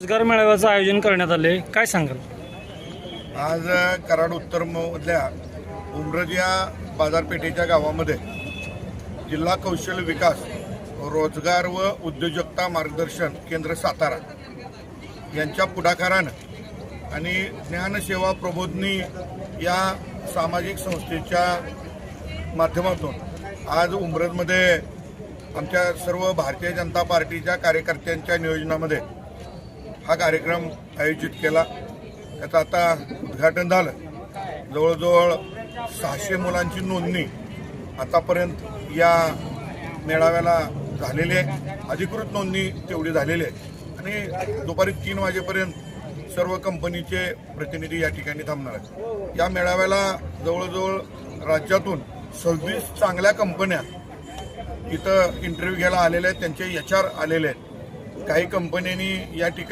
रोजगार मेळाव्याचं आयोजन करण्यात आले काय सांगाल? आज कराड उत्तर मधल्या उमरज या बाजारपेठेच्या गावामध्ये जिल्हा कौशल्य विकास रोजगार व उद्योजकता मार्गदर्शन केंद्र सातारा यांच्या पुढाकारानं आणि ज्ञानसेवा प्रबोधनी या सामाजिक संस्थेच्या माध्यमातून आज उमरजमध्ये आमच्या सर्व भारतीय जनता पार्टीच्या कार्यकर्त्यांच्या नियोजनामध्ये हा कार्यक्रम आयोजित केला. त्याचं आता उद्घाटन झालं. जवळजवळ सहाशे मुलांची नोंदणी आतापर्यंत या मेळाव्याला झालेली आहे. अधिकृत नोंदणी तेवढी झालेली आहे. आणि दुपारी तीन वाजेपर्यंत सर्व कंपनीचे प्रतिनिधी या ठिकाणी थांबणार आहेत. या मेळाव्याला जवळजवळ राज्यातून सव्वीस चांगल्या कंपन्या इथं इंटरव्ह्यू घ्यायला आलेल्या आहेत. त्यांचे एच आर आलेले आहेत. काही कंपन्यांनी या ठिकाणी